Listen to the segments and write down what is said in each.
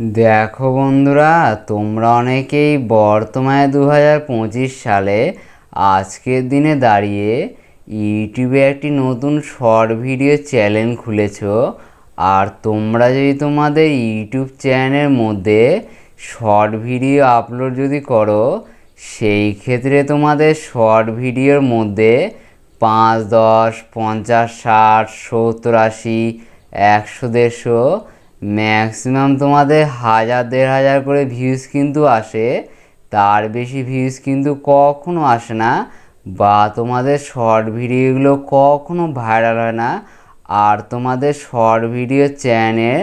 দেখো বন্ধুরা, তোমরা অনেকেই বর্তমানে দু হাজার পঁচিশ সালে আজকের দিনে দাঁড়িয়ে ইউটিউবে একটি নতুন শর্ট ভিডিও চ্যানেল খুলেছো। আর তোমরা যদি তোমাদের ইউটিউব চ্যানেলের মধ্যে শর্ট ভিডিও আপলোড যদি করো, সেই ক্ষেত্রে তোমাদের শর্ট ভিডিওর মধ্যে পাঁচ, দশ, পঞ্চাশ, ষাট, সত্তর, আশি, একশো, দেড়শো ম্যাক্সিমাম তোমাদের হাজার, দেড় হাজার করে ভিউজ কিন্তু আসে। তার বেশি ভিউজ কিন্তু কখনো আসে না বা তোমাদের শর্ট ভিডিওগুলো কখনো ভাইরাল হয় না। আর তোমাদের শর্ট ভিডিও চ্যানেল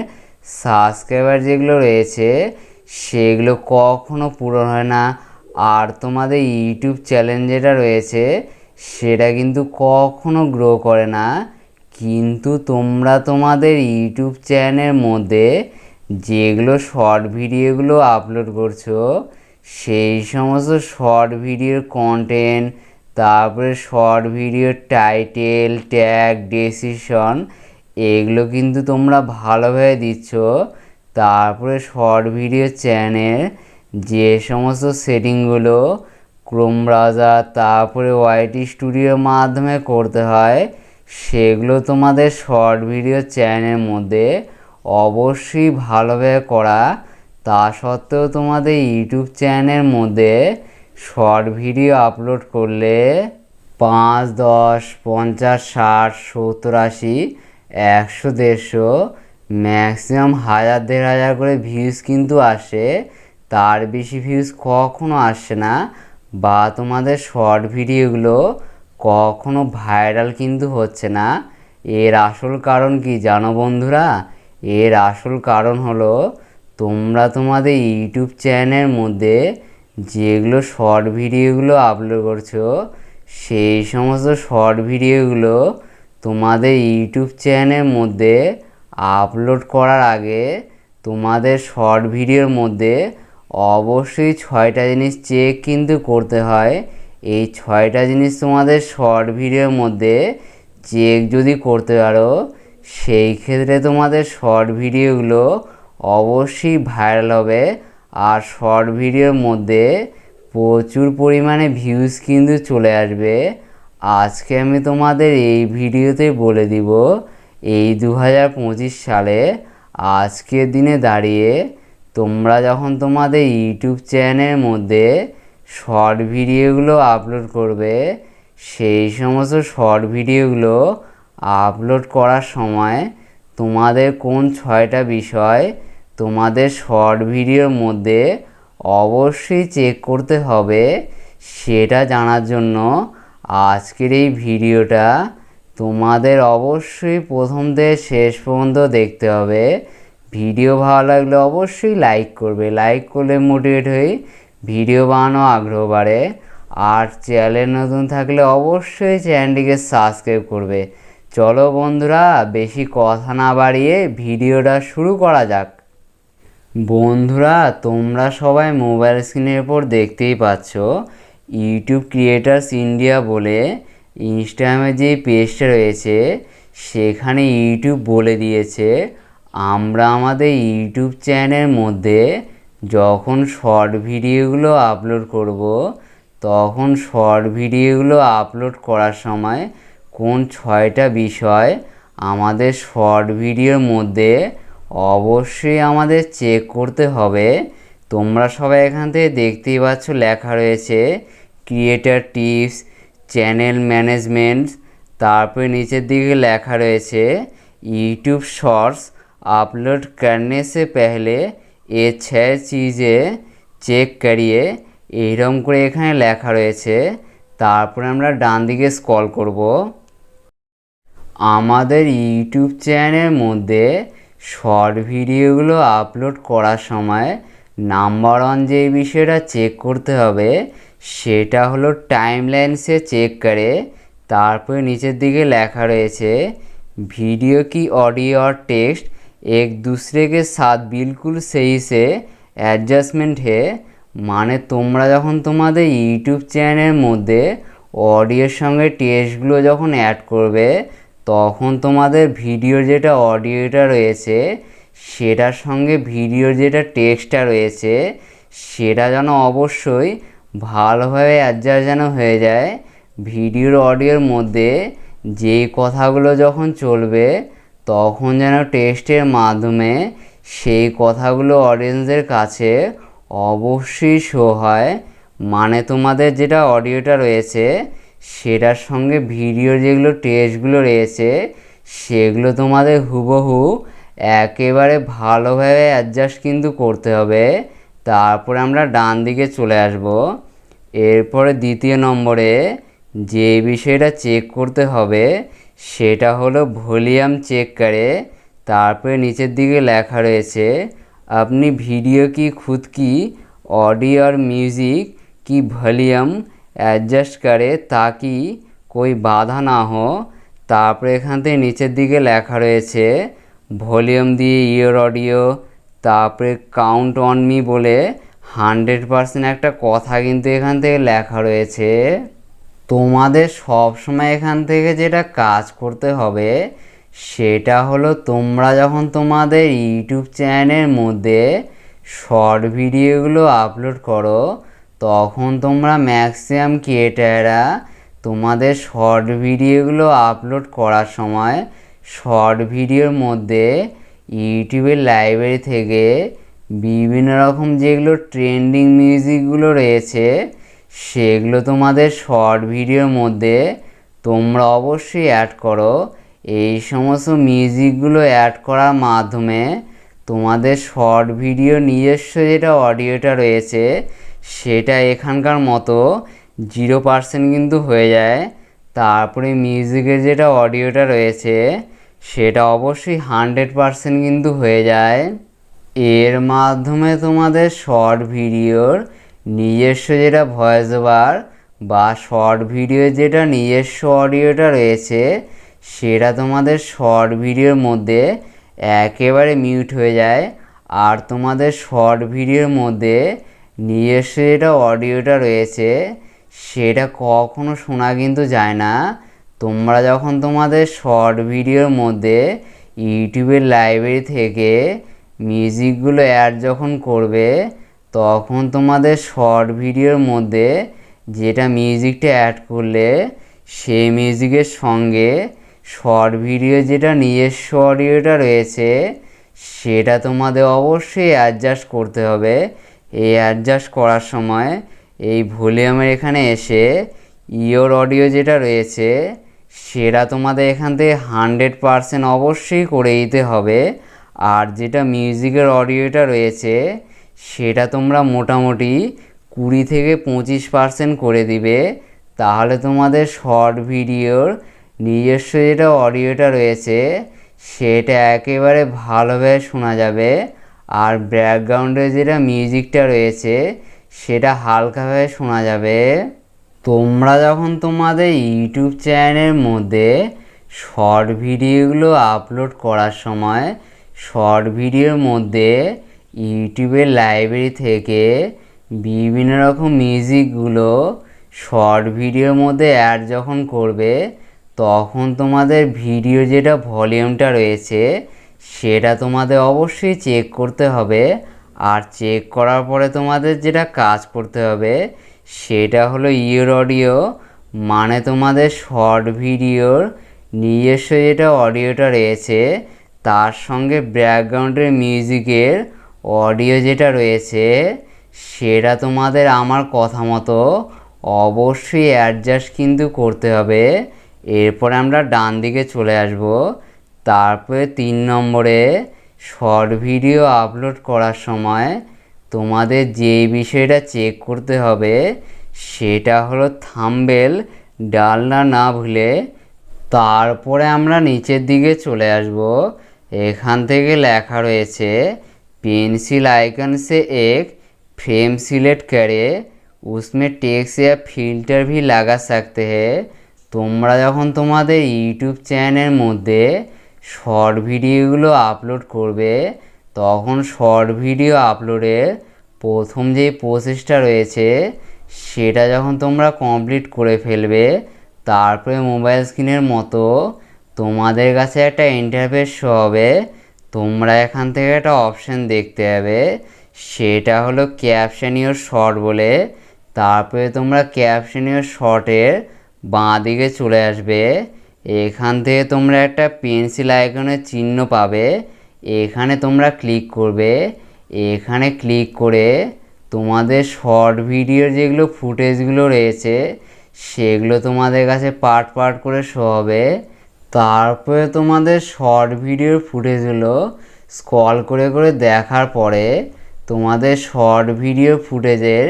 সাবস্ক্রাইবার যেগুলো রয়েছে, সেগুলো কখনো পূরণ হয় না। আর তোমাদের ইউটিউব চ্যানেল যেটা রয়েছে, সেটা কিন্তু কখনো গ্রো করে না। কিন্তু তোমরা তোমাদের ইউটিউব চ্যানেলের মধ্যে যেগুলো শর্ট ভিডিওগুলো আপলোড করছ, সেই সমস্ত শর্ট ভিডিওর কন্টেন্ট তারপরে শর্ট ভিডিওর টাইটেল ট্যাগ ডেসিশন এগুলো কিন্তু তোমরা ভালোভাবে দিচ্ছ। তারপরে শর্ট ভিডিও চ্যানেল, যে সমস্ত সেটিংগুলো ক্রোম ব্রাউজার, তারপরে ওয়াইটি স্টুডিওর মাধ্যমে করতে হয় সেগুলো তোমাদের শর্ট ভিডিও চ্যানেলের মধ্যে অবশ্যই ভালোভাবে করা। তা সত্ত্বেও তোমাদের ইউটিউব চ্যানেলের মধ্যে শর্ট ভিডিও আপলোড করলে পাঁচ, দশ, পঞ্চাশ, ষাট, সত্তর, আশি, একশো, দেড়শো ম্যাক্সিমাম হাজার, দেড় হাজার করে ভিউজ কিন্তু আসে। তার বেশি ভিউজ কখনো আসে না। বা তোমাদের শর্ট ভিডিওগুলো কখনো ভাইরাল কিন্তু হচ্ছে না। এর আসল কারণ কি জানো বন্ধুরা? এর আসল কারণ হলো তোমরা তোমাদের ইউটিউব চ্যানেলের মধ্যে যেগুলো শর্ট ভিডিওগুলো আপলোড করছ, সেই সমস্ত শর্ট ভিডিওগুলো তোমাদের ইউটিউব চ্যানেলের মধ্যে আপলোড করার আগে তোমাদের শর্ট ভিডিওর মধ্যে অবশ্যই ছয়টা জিনিস চেক কিন্তু করতে হয়। এই ছয়টা জিনিস তোমাদের শর্ট ভিডিওর মধ্যে চেক যদি করতে পারো, সেই ক্ষেত্রে তোমাদের শর্ট ভিডিওগুলো অবশ্যই ভাইরাল হবে। আর শর্ট ভিডিওর মধ্যে প্রচুর পরিমাণে ভিউজ কিন্তু চলে আসবে। আজকে আমি তোমাদের এই ভিডিওতে বলে দিব, এই দু হাজার পঁচিশ সালে আজকের দিনে দাঁড়িয়ে তোমরা যখন তোমাদের ইউটিউব চ্যানেলের মধ্যে শর্ট ভিডিওগুলো আপলোড করবে, সেই সমস্ত শর্ট ভিডিওগুলো আপলোড করার সময় তোমাদের কোন ছয়টা বিষয় তোমাদের শর্ট ভিডিওর মধ্যে অবশ্যই চেক করতে হবে, সেটা জানার জন্য আজকের এই ভিডিওটা তোমাদের অবশ্যই প্রথম থেকে শেষ পর্যন্ত দেখতে হবে। ভিডিও ভালো লাগলে অবশ্যই লাইক করবে। লাইক করলে মোটিভেট হয়ে ভিডিও বানানো আগ্রহ বাড়ে। আর চ্যানেল নতুন থাকলে অবশ্যই চ্যানেলটিকে সাবস্ক্রাইব করবে। চলো বন্ধুরা, বেশি কথা না বাড়িয়ে ভিডিওটা শুরু করা যাক। বন্ধুরা, তোমরা সবাই মোবাইল স্ক্রিনের উপর দেখতেই পাচ্ছ, ইউটিউব ক্রিয়েটার্স ইন্ডিয়া বলে ইনস্টাগ্রামে যে পেজটা রয়েছে, সেখানে ইউটিউব বলে দিয়েছে, আমরা আমাদের ইউটিউব চ্যানেলের মধ্যে যখন শর্ট ভিডিওগুলো আপলোড করব, তখন শর্ট ভিডিওগুলো আপলোড করার সময় কোন ছয়টা বিষয় আমাদের শর্ট ভিডিওর মধ্যে অবশ্যই আমাদের চেক করতে হবে। তোমরা সবাই এখান থেকে দেখতেই পাচ্ছ লেখা রয়েছে ক্রিয়েটার টিপস চ্যানেল ম্যানেজমেন্ট তারপরে নিচের দিকে লেখা রয়েছে ইউটিউব শর্টস আপলোড করনে সে পেহলে এ ছে চিজে চেক করিয়ে এইরকম করে এখানে লেখা রয়েছে। তারপরে আমরা ডান দিকে স্কল করব। আমাদের ইউটিউব চ্যানেলের মধ্যে শর্ট ভিডিওগুলো আপলোড করার সময় নাম্বার ওয়ান যে বিষয়টা চেক করতে হবে সেটা হলো টাইম লাইনসে চেক করে। তারপরে নিচের দিকে লেখা রয়েছে, ভিডিও কি অডিও আর টেক্সট एक दूसरे के साथ बिल्कुल सही से অ্যাডজাস্টমেন্ট হে মানে তোমরা যখন তোমাদের ইউটিউব চ্যানেলের মধ্যে অডিওর সঙ্গে টেক্সটগুলো যখন অ্যাড করবে তখন তোমাদের ভিডিওর যেটা অডিওটা রয়েছে সেটার সঙ্গে ভিডিওর যেটা টেক্সটটা রয়েছে সেটা যেন অবশ্যই ভালোভাবে অ্যাডজাস্ট যেন হয়ে যায় ভিডিওর অডিওর মধ্যে যেই কথাগুলো যখন চলবে তখন যেন টেস্টের মাধ্যমে সেই কথাগুলো অডিয়েন্সদের কাছে অবশ্যই শো হয়। মানে তোমাদের যেটা অডিওটা রয়েছে, সেটার সঙ্গে ভিডিওর যেগুলো টেস্টগুলো রয়েছে, সেগুলো তোমাদের হুবহু একেবারে ভালোভাবে অ্যাডজাস্ট কিন্তু করতে হবে। তারপরে আমরা ডান দিকে চলে আসব। এরপরে দ্বিতীয় নম্বরে যে বিষয়টা চেক করতে হবে সেটা হলো ভলিউম চেক করে, তারপরে নিচের দিকে লেখা রয়েছে, আপনি ভিডিও কি, খুদ কি, অডিও আর মিউজিক কি ভলিউম অ্যাডজাস্ট করে তা কি কই বাধা না হো? তারপরে এখান থেকে নিচের দিকে লেখা রয়েছে, ভলিউম দিয়ে ইয়র অডিও। তারপরে কাউন্ট অন মি বলে হান্ড্রেড পারসেন্ট একটা কথা কিন্তু এখান থেকে লেখা রয়েছে। তোমাদের সব সময় এখান থেকে যেটা কাজ করতে হবে, সেটা হলো তোমরা যখন তোমাদের ইউটিউব চ্যানেলের মধ্যে শর্ট ভিডিওগুলো আপলোড করো, তখন তোমরা ম্যাক্সিমাম ক্রিয়েটাররা তোমাদের শর্ট ভিডিওগুলো আপলোড করার সময় শর্ট ভিডিওর মধ্যে ইউটিউবের লাইব্রেরি থেকে বিভিন্ন রকম যেগুলো ট্রেন্ডিং মিউজিকগুলো রয়েছে সেগুলো তোমাদের শর্ট ভিডিওর মধ্যে তোমরা অবশ্যই অ্যাড করো। এই সমস্ত মিউজিকগুলো অ্যাড করার মাধ্যমে তোমাদের শর্ট ভিডিও নিজস্ব যেটা অডিওটা রয়েছে, সেটা এখানকার মতো জিরো পার্সেন্ট কিন্তু হয়ে যায়। তারপরে মিউজিকের যেটা অডিওটা রয়েছে, সেটা অবশ্যই হান্ড্রেড পার্সেন্ট কিন্তু হয়ে যায়। এর মাধ্যমে তোমাদের শর্ট ভিডিওর নিজস্ব যেটা ভয়েস ওভার বা শর্ট ভিডিও যেটা নিজস্ব অডিওটা রয়েছে, সেটা তোমাদের শর্ট ভিডিওর মধ্যে একেবারে মিউট হয়ে যায়। আর তোমাদের শর্ট ভিডিওর মধ্যে নিজস্ব যেটা অডিওটা রয়েছে, সেটা কখনো শোনা কিন্তু যায় না। তোমরা যখন তোমাদের শর্ট ভিডিওর মধ্যে ইউটিউবের লাইব্রেরি থেকে মিউজিকগুলো অ্যাড যখন করবে তখন তোমাদের শর্ট ভিডিওর মধ্যে যেটা মিউজিকটা অ্যাড করলে সেই মিউজিকের সঙ্গে শর্ট ভিডিও যেটা নিজস্ব অডিওটা রয়েছে, সেটা তোমাদের অবশ্যই অ্যাডজাস্ট করতে হবে। এই অ্যাডজাস্ট করার সময় এই ভলিউমের এখানে এসে ইয়োর অডিও যেটা রয়েছে, সেটা তোমাদের এখান থেকে হান্ড্রেড পারসেন্ট অবশ্যই করে দিতে হবে। আর যেটা মিউজিকের অডিওটা রয়েছে সেটা তোমরা মোটামুটি কুড়ি থেকে পঁচিশ পারসেন্ট করে দিবে। তাহলে তোমাদের শর্ট ভিডিওর নিজস্ব যেটা অডিওটা রয়েছে, সেটা একেবারে ভালোভাবে শোনা যাবে। আর ব্যাকগ্রাউন্ডে যেটা মিউজিকটা রয়েছে, সেটা হালকাভাবে শোনা যাবে। তোমরা যখন তোমাদের ইউটিউব চ্যানেলের মধ্যে শর্ট ভিডিওগুলো আপলোড করার সময় শর্ট ভিডিওর মধ্যে ইউটিউবের লাইব্রেরি থেকে বিভিন্ন রকম মিউজিকগুলো শর্ট ভিডিওর মধ্যে অ্যাড যখন করবে, তখন তোমাদের ভিডিও যেটা ভলিউমটা রয়েছে, সেটা তোমাদের অবশ্যই চেক করতে হবে। আর চেক করার পরে তোমাদের যেটা কাজ করতে হবে, সেটা হলো ইয়োর অডিও মানে তোমাদের শর্ট ভিডিওর নিজস্ব যেটা অডিওটা রয়েছে, তার সঙ্গে ব্যাকগ্রাউন্ডের মিউজিকের অডিও যেটা রয়েছে, সেটা তোমাদের আমার কথা মতো অবশ্যই অ্যাডজাস্ট কিন্তু করতে হবে। এরপরে আমরা ডান দিকে চলে আসব। তারপরে তিন নম্বরে শর্ট ভিডিও আপলোড করার সময় তোমাদের যে বিষয়টা চেক করতে হবে, সেটা হলো থাম্বেল ডালনা না ভুলে তারপরে আমরা নিচের দিকে চলে আসব। এখান থেকে লেখা রয়েছে पेंसिल आइकन से एक फ्रेम सिलेक्ट करें उसमें टेक्स्ट या फिल्टर भी लगा सकते हैं তোমরা যখন তোমাদের ইউটিউব চ্যানেলের মধ্যে শর্ট ভিডিওগুলো আপলোড করবে তখন শর্ট ভিডিও আপলোডের প্রথম যে প্রসেসটা রয়েছে সেটা যখন তোমরা কমপ্লিট করে ফেলবে তারপরে মোবাইল স্ক্রিনের মতো তোমাদের কাছে একটা ইন্টারফেস শো হবে তোমরা এখান থেকে একটা অপশান দেখতে পাবে। সেটা হলো ক্যাপশনীয় শর্ট বলে। তারপরে তোমরা ক্যাপশনীয় শর্টের বাঁ দিকে চলে আসবে। এখান থেকে তোমরা একটা পেন্সিল আইকনের চিহ্ন পাবে। এখানে তোমরা ক্লিক করবে। এখানে ক্লিক করে তোমাদের শর্ট ভিডিওর যেগুলো ফুটেজগুলো রয়েছে, সেগুলো তোমাদের কাছে পার্ট পার্ট করে শো হবে। তারপরে তোমাদের শর্ট ভিডিওর ফুটেজগুলো স্ক্রল করে করে দেখার পরে তোমাদের শর্ট ভিডিও ফুটেজের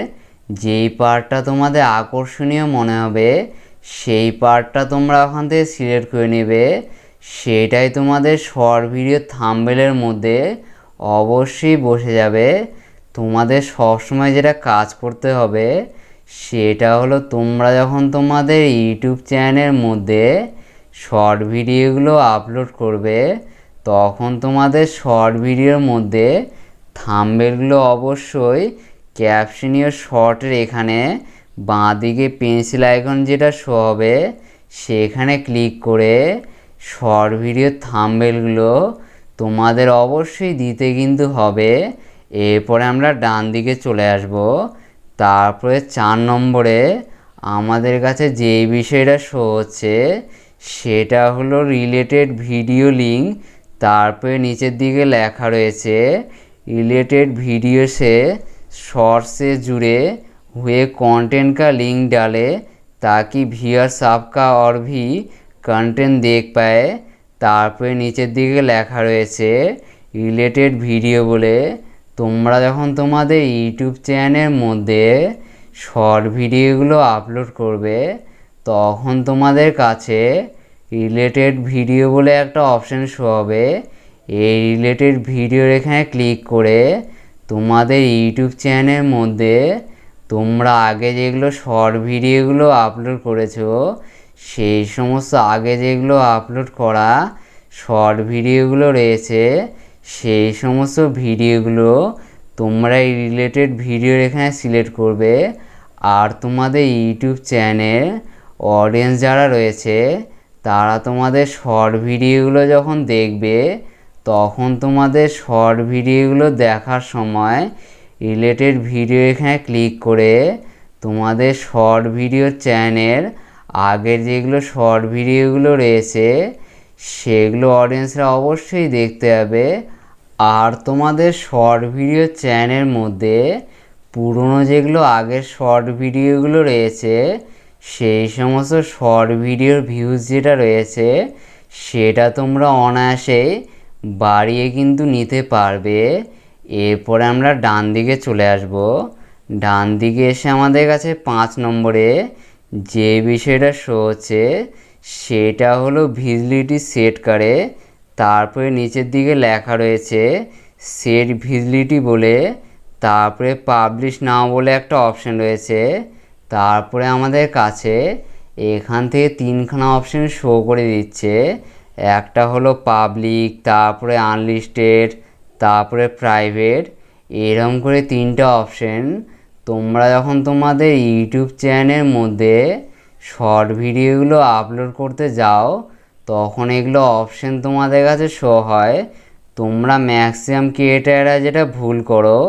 যেই পার্টটা তোমাদের আকর্ষণীয় মনে হবে, সেই পার্টটা তোমরা ওখান থেকে সিলেক্ট করে নেবে। সেটাই তোমাদের শর্ট ভিডিও থাম্বেলের মধ্যে অবশ্যই বসে যাবে। তোমাদের সবসময় যেটা কাজ করতে হবে, সেটা হলো তোমরা যখন তোমাদের ইউটিউব চ্যানেলের মধ্যে শর্ট ভিডিওগুলো আপলোড করবে, তখন তোমাদের শর্ট ভিডিওর মধ্যে থাম্বেলগুলো অবশ্যই ক্যাপশনীয় শর্টের এখানে বাঁ দিকে পেন্সিল আইকন যেটা শো হবে, সেখানে ক্লিক করে শর্ট ভিডিও থাম্বেলগুলো তোমাদের অবশ্যই দিতে কিন্তু হবে। এরপরে আমরা ডান দিকে চলে আসব, তারপরে চার নম্বরে আমাদের কাছে যেই বিষয়টা শো হচ্ছে সেটা হলো রিলেটেড ভিডিও লিঙ্ক তারপরে নিচের দিকে লেখা রয়েছে रिलेटेड वीडियो से शॉर्ट से जुड़े हुए कंटेंट का लिंक डालें ताकि ভিউয়ার্স आपका और भी कंटेंट देख पाए তারপরে নিচের দিকে লেখা রয়েছে রিলেটেড ভিডিও বলে তোমরা যখন তোমাদের ইউটিউব চ্যানেলের মধ্যে শর্ট ভিডিওগুলো আপলোড করবে তখন তোমাদের কাছে রিলেটেড ভিডিও বলে একটা অপশান শো হবে। এই রিলেটেড ভিডিওর এখানে ক্লিক করে তোমাদের ইউটিউব চ্যানেলের মধ্যে তোমরা আগে যেগুলো শর্ট ভিডিওগুলো আপলোড করেছ, সেই সমস্ত আগে যেগুলো আপলোড করা শর্ট ভিডিওগুলো রয়েছে, সেই সমস্ত ভিডিওগুলো তোমরা এই রিলেটেড ভিডিওর এখানে সিলেক্ট করবে। আর তোমাদের ইউটিউব চ্যানেল অডিয়েন্স যারা রয়েছে, তারা তোমাদের শর্ট ভিডিওগুলো যখন দেখবে, তখন তোমাদের শর্ট ভিডিওগুলো দেখার সময় রিলেটেড ভিডিও এখানে ক্লিক করে তোমাদের শর্ট ভিডিও চ্যানেল আগের যেগুলো শর্ট ভিডিওগুলো রয়েছে, সেগুলো অডিয়েন্সরা অবশ্যই দেখতে হবে আর তোমাদের শর্ট ভিডিও চ্যানেলের মধ্যে পুরনো যেগুলো আগের শর্ট ভিডিওগুলো রয়েছে সেই সমস্ত শর্ট ভিডিওর ভিউজ যেটা রয়েছে, সেটা তোমরা অনায়াসেই বাড়িয়ে কিন্তু নিতে পারবে। এরপরে আমরা ডান দিকে চলে আসব। ডান দিকে এসে আমাদের কাছে পাঁচ নম্বরে যে বিষয়টা শো হচ্ছে, সেটা হলো ভিজিলিটি সেট করে তারপরে নিচের দিকে লেখা রয়েছে সেট ভিজিলিটি বলে। তারপরে পাবলিশ নাও বলে একটা অপশান রয়েছে। তারপরে আমাদের কাছে এখান থেকে তিনখানা অপশান শো করে দিচ্ছে। একটা হলো পাবলিক তারপরে আনলিস্টেড তারপরে প্রাইভেট এরকম করে তিনটা অপশন তোমরা যখন তোমাদের ইউটিউব চ্যানেলের মধ্যে শর্ট ভিডিওগুলো আপলোড করতে যাও, তখন এগুলো অপশন তোমাদের কাছে শো হয়। তোমরা ম্যাক্সিমাম ক্রিয়েটাররা যেটা ভুল করো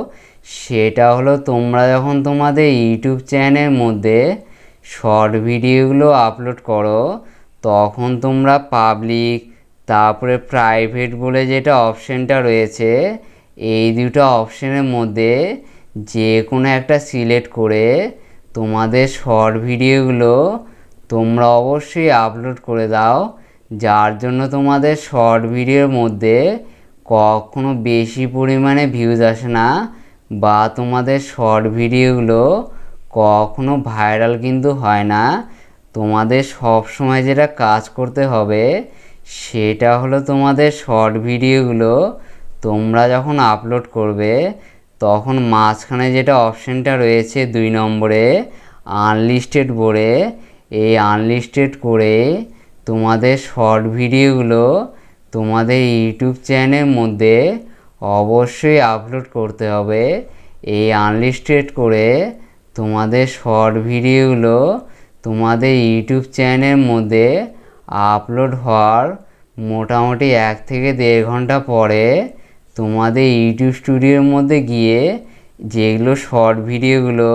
সেটা হলো তোমরা যখন তোমাদের ইউটিউব চ্যানেলের মধ্যে শর্ট ভিডিওগুলো আপলোড করো, তখন তোমরা পাবলিক, তারপরে প্রাইভেট বলে যেটা অপশানটা রয়েছে, এই দুটো অপশানের মধ্যে যে কোনো একটা সিলেক্ট করে তোমাদের শর্ট ভিডিওগুলো তোমরা অবশ্যই আপলোড করে দাও, যার জন্য তোমাদের শর্ট ভিডিওর মধ্যে কখনো বেশি পরিমাণে ভিউজ আসে না। বা তোমাদের শর্ট ভিডিওগুলো কখনো ভাইরাল কিন্তু হয় না। তোমাদের সব সময় যেটা কাজ করতে হবে, সেটা হলো তোমাদের শর্ট ভিডিওগুলো তোমরা যখন আপলোড করবে, তখন মাঝখানে যেটা অপশানটা রয়েছে দুই নম্বরে আনলিস্টেড বলে এই আনলিস্টেড করে তোমাদের শর্ট ভিডিওগুলো তোমাদের ইউটিউব চ্যানেলের মধ্যে অবশ্যই আপলোড করতে হবে। এই আনলিস্টেড করে তোমাদের শর্ট ভিডিওগুলো তোমাদের ইউটিউব চ্যানেলের মধ্যে আপলোড হওয়ার মোটামুটি এক থেকে দেড় ঘণ্টা পরে তোমাদের ইউটিউব স্টুডিওর মধ্যে গিয়ে যেগুলো শর্ট ভিডিওগুলো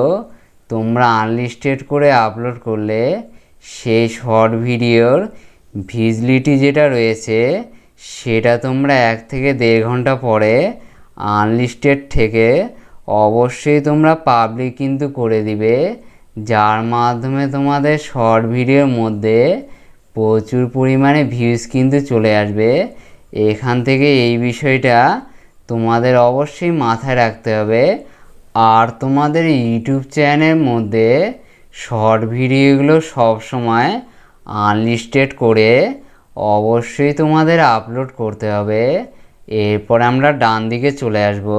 তোমরা আনলিস্টেড করে আপলোড করলে, সেই শর্ট ভিডিওর ভিজিবিলিটি যেটা রয়েছে সেটা তোমরা এক থেকে দেড় ঘণ্টা পরে আনলিস্টেড থেকে অবশ্যই তোমরা পাবলিক কিন্তু করে দিবে, যার মাধ্যমে তোমাদের শর্ট ভিডিওর মধ্যে প্রচুর পরিমাণে ভিউজ কিন্তু চলে আসবে। এখান থেকে এই বিষয়টা তোমাদের অবশ্যই মাথায় রাখতে হবে। আর তোমাদের ইউটিউব চ্যানেলের মধ্যে শর্ট ভিডিওগুলো সবসময় আনলিস্টেড করে অবশ্যই তোমাদের আপলোড করতে হবে। এরপর আমরা ডান দিকে চলে আসব।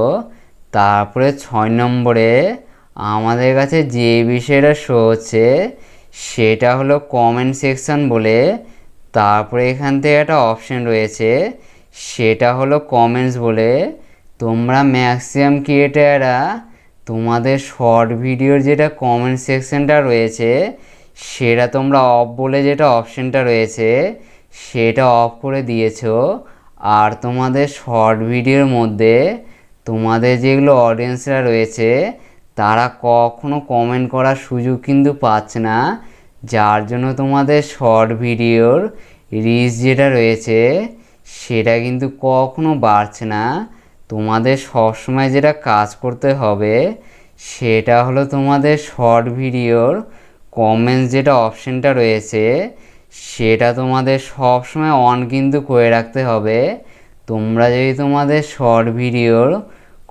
তারপরে ছয় নম্বরে আমাদের কাছে যে বিষয়টা শো হচ্ছে, সেটা হলো কমেন্ট সেকশন বলে। তারপরে এখান থেকে একটা অপশন রয়েছে, সেটা হলো কমেন্টস বলে। তোমরা ম্যাক্সিমাম ক্রিয়েটাররা তোমাদের শর্ট ভিডিওর যেটা কমেন্ট সেকশনটা রয়েছে, সেটা তোমরা অফ বলে যেটা অপশনটা রয়েছে সেটা অফ করে দিয়েছ। আর তোমাদের শর্ট ভিডিওর মধ্যে তোমাদের যেগুলো অডিয়েন্সরা রয়েছে, তারা কখনো কমেন্ট করার সুযোগ কিন্তু পাচ্ছে না। যার জন্য তোমাদের শর্ট ভিডিওর রিচ যেটা রয়েছে, সেটা কিন্তু কখনো বাড়ছে না। তোমাদের সবসময় যেটা কাজ করতে হবে, সেটা হলো তোমাদের শর্ট ভিডিওর কমেন্টস যেটা অপশানটা রয়েছে সেটা তোমাদের সবসময় অন কিন্তু করে রাখতে হবে। তোমরা যদি তোমাদের শর্ট ভিডিওর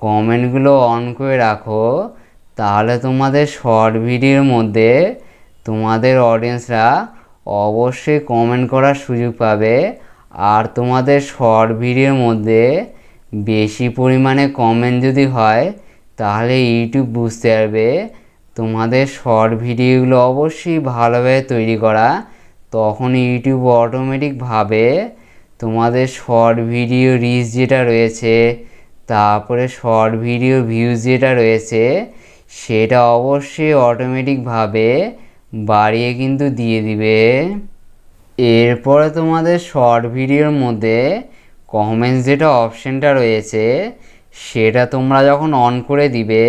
কমেন্টগুলো অন করে রাখো, তাহলে তোমাদের শর্ট ভিডিওর মধ্যে তোমাদের অডিয়েন্সরা অবশ্যই কমেন্ট করার সুযোগ পাবে। আর তোমাদের শর্ট ভিডিওর মধ্যে বেশি পরিমাণে কমেন্ট যদি হয়, তাহলে ইউটিউব বুঝতে পারবে। তোমাদের শর্ট ভিডিওগুলো অবশ্যই ভালোভাবে তৈরি করা। তখন ইউটিউব অটোমেটিকভাবে তোমাদের শর্ট ভিডিও রিচ যেটা রয়েছে, তারপরে শর্ট ভিডিও ভিউজ যেটা রয়েছে, সেটা অবশ্যই অটোমেটিকভাবে বাড়িয়ে কিন্তু দিয়ে দিবে। এরপরে তোমাদের শর্ট ভিডিওর মধ্যে কমেন্টস যেটা অপশানটা রয়েছে, সেটা তোমরা যখন অন করে দিবে,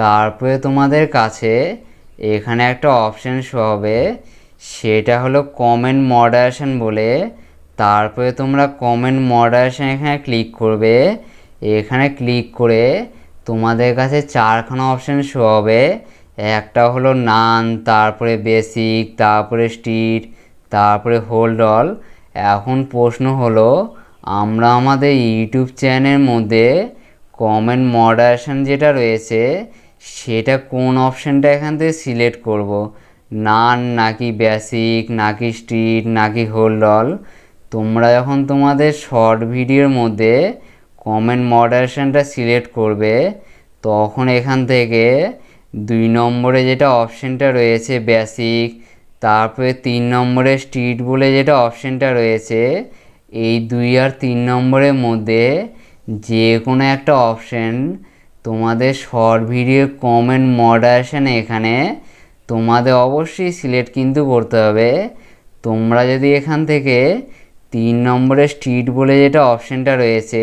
তারপরে তোমাদের কাছে এখানে একটা অপশান শো হবে সেটা হলো কমেন্ট মডারেশন বলে। তারপরে তোমরা কমেন্ট মডারেশন এখানে ক্লিক করবে। এখানে ক্লিক করে তোমাদের কাছে চারখানা অপশান শো হবে। একটা হলো নান তারপরে বেসিক তারপরে স্ট্রিট তারপরে হোল্ড অল এখন প্রশ্ন হলো, আমরা আমাদের ইউটিউব চ্যানেলের মধ্যে কমেন্ট মডারেশন যেটা রয়েছে, সেটা কোন অপশানটা এখান থেকে সিলেক্ট করব? নান নাকি বেসিক নাকি স্ট্রিট নাকি হোল্ড অল তোমরা যখন তোমাদের শর্ট ভিডিওর মধ্যে কমেন্ট মডারেশনটা সিলেক্ট করবে, তখন এখান থেকে দুই নম্বরে যেটা অপশানটা রয়েছে বেসিক তারপরে তিন নম্বরে স্ট্রিট বলে যেটা অপশানটা রয়েছে, এই দুই আর তিন নম্বরের মধ্যে যে কোনো একটা অপশান তোমাদের শর্ট ভিডিও কমেন্ট মডারেশানে এখানে তোমাদের অবশ্যই সিলেক্ট কিন্তু করতে হবে। তোমরা যদি এখান থেকে তিন নম্বরে স্ট্রিট বলে যেটা অপশানটা রয়েছে,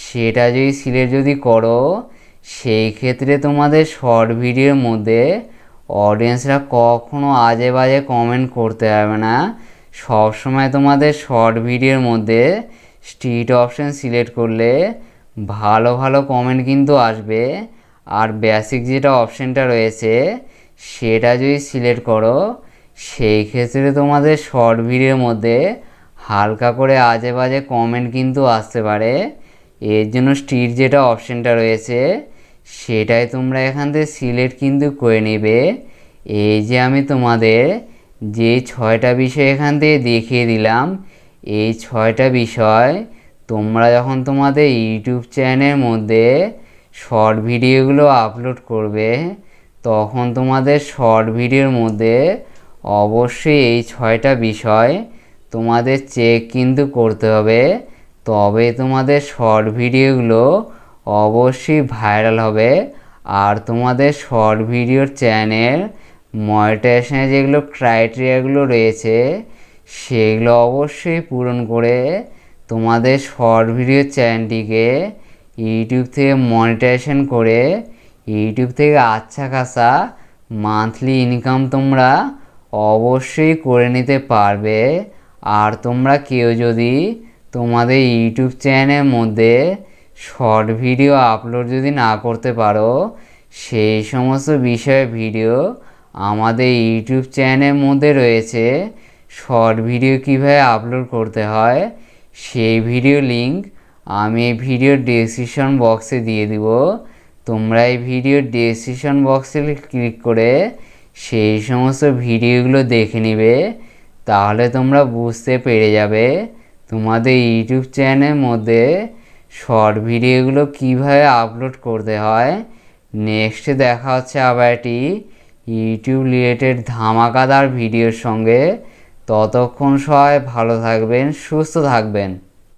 সেটা যদি সিলেক্ট যদি করো, সেই ক্ষেত্রে তোমাদের শর্ট ভিডিওর মধ্যে অডিয়েন্সরা কখনো আজে বাজে কমেন্ট করতে পারবে না। সবসময় তোমাদের শর্ট ভিডিওর মধ্যে স্ট্রিট অপশান সিলেক্ট করলে ভালো ভালো কমেন্ট কিন্তু আসবে। আর বেসিক যেটা অপশানটা রয়েছে সেটা যদি সিলেক্ট করো, সেই ক্ষেত্রে তোমাদের শর্ট ভিডিওর মধ্যে হালকা করে আজে বাজে কমেন্ট কিন্তু আসতে পারে। এর জন্য স্ট্রিট যেটা অপশানটা রয়েছে, সেটাই তোমরা এখান থেকে সিলেক্ট কিন্তু করে নেবে। এই যে আমি তোমাদের যে ছয়টা বিষয় এখান থেকে দেখিয়ে দিলাম, এই ছয়টা বিষয় তোমরা যখন তোমাদের ইউটিউব চ্যানেলের মধ্যে শর্ট ভিডিওগুলো আপলোড করবে তখন তোমাদের শর্ট ভিডিওর মধ্যে অবশ্যই এই ছয়টা বিষয় তোমাদের চেক কিন্তু করতে হবে। তবে তোমাদের শর্ট ভিডিওগুলো অবশ্যই ভাইরাল হবে। আর তোমাদের শর্ট ভিডিওর চ্যানেল মনিটাইজেশনের যেগুলো ক্রাইটেরিয়াগুলো রয়েছে, সেগুলো অবশ্যই পূরণ করে তোমাদের শর্ট ভিডিও চ্যানেলটিকে ইউটিউব থেকে মনিটাইজেশন করে ইউটিউব থেকে আচ্ছা খাসা মান্থলি ইনকাম তোমরা অবশ্যই করে নিতে পারবে। আর তোমরা কেউ যদি তোমাদের ইউটিউব চ্যানেলের মধ্যে শর্ট ভিডিও আপলোড যদি না করতে পারো, সেই সমস্ত বিষয়ে ভিডিও আমাদের ইউটিউব চ্যানেলের মধ্যে রয়েছে। শর্ট ভিডিও কীভাবে আপলোড করতে হয়, সেই ভিডিও লিংক আমি এই ভিডিওর ডেসক্রিপশন বক্সে দিয়ে দিব। তোমরা এই ভিডিওর ডেসক্রিপশন বক্সে ক্লিক করে সেই সমস্ত ভিডিওগুলো দেখে নিবে, তাহলে তোমরা বুঝতে পেরে যাবে তোমাদের ইউটিউব চ্যানেলের মধ্যে শর্ট ভিডিওগুলো কীভাবে আপলোড করতে হয়। নেক্সটে দেখা হচ্ছে আবার একটি ইউটিউব রিলেটেড ধামাকাদার ভিডিওর সঙ্গে। ততক্ষণ সবাই ভালো থাকবেন, সুস্থ থাকবেন।